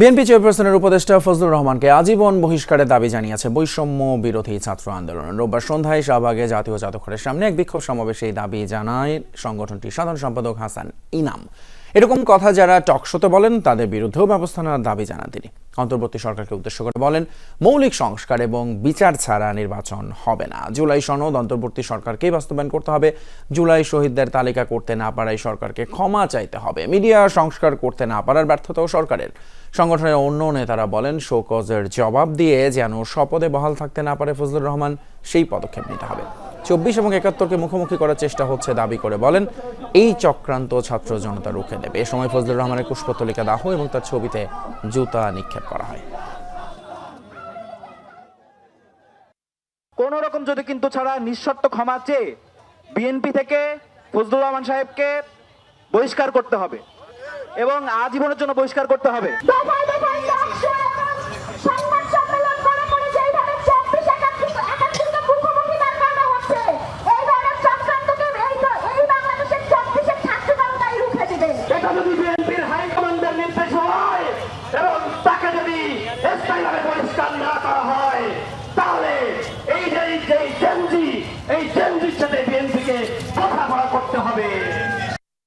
BNP চেয়ারপারসনের উপদেষ্টা ফজলুর রহমানকে আজীবন বহিষ্কারের দাবি জানিয়েছে বৈষম্য বিরোধী ছাত্র আন্দোলন। রোববার সন্ধ্যায় শাহবাগে জাতীয় জাদুঘরের সামনে এক বিক্ষোভ সমাবেশে এই দাবি জানায় সংগঠনটির সাধারণ সম্পাদক হাসান ইনাম। এরকম কথা যারা টকশোতে বলেন, তাদের বিরুদ্ধেও ব্যবস্থা নেওয়ার দাবি জানান তিনি। অন্তর্বর্তী সরকারকে উদ্দেশ্য করে বলেন, মৌলিক সংস্কার এবং বিচার ছাড়া নির্বাচন হবে না। জুলাই সনদ অন্তর্বর্তী সরকারকেই বাস্তবায়ন করতে হবে। জুলাই শহীদদের তালিকা করতে না পারায় সরকারকে ক্ষমা চাইতে হবে। মিডিয়া সংস্কার করতে না পারার ব্যর্থতাও সরকারের। সংগঠনের অন্য নেতারা বলেন, শোকজের জবাব দিয়ে যেন শপথে বহাল থাকতে না পারে ফজলুর রহমান, সেই পদক্ষেপ নিতে হবে। চব্বিশ এবং একাত্তরকে মুখোমুখি করার চেষ্টা হচ্ছে দাবি করে। বলেন এই চক্রান্ত ছাত্র জনতা রুখে দেবে। এ সময় ফজলুর রহমানের পুষ্পতলিকা দাহ এবং তার ছবিতে জুতা নিক্ষেপ করা হয়। কোন রকম যদি কিন্তু ছাড়া নিঃশর্ত ক্ষমা চেয়ে বিএনপি থেকে ফজলুর রহমান সাহেবকে বহিষ্কার করতে হবে এবং আজীবনের জন্য বহিষ্কার করতে হবে। দফায় দফায় করা হয়।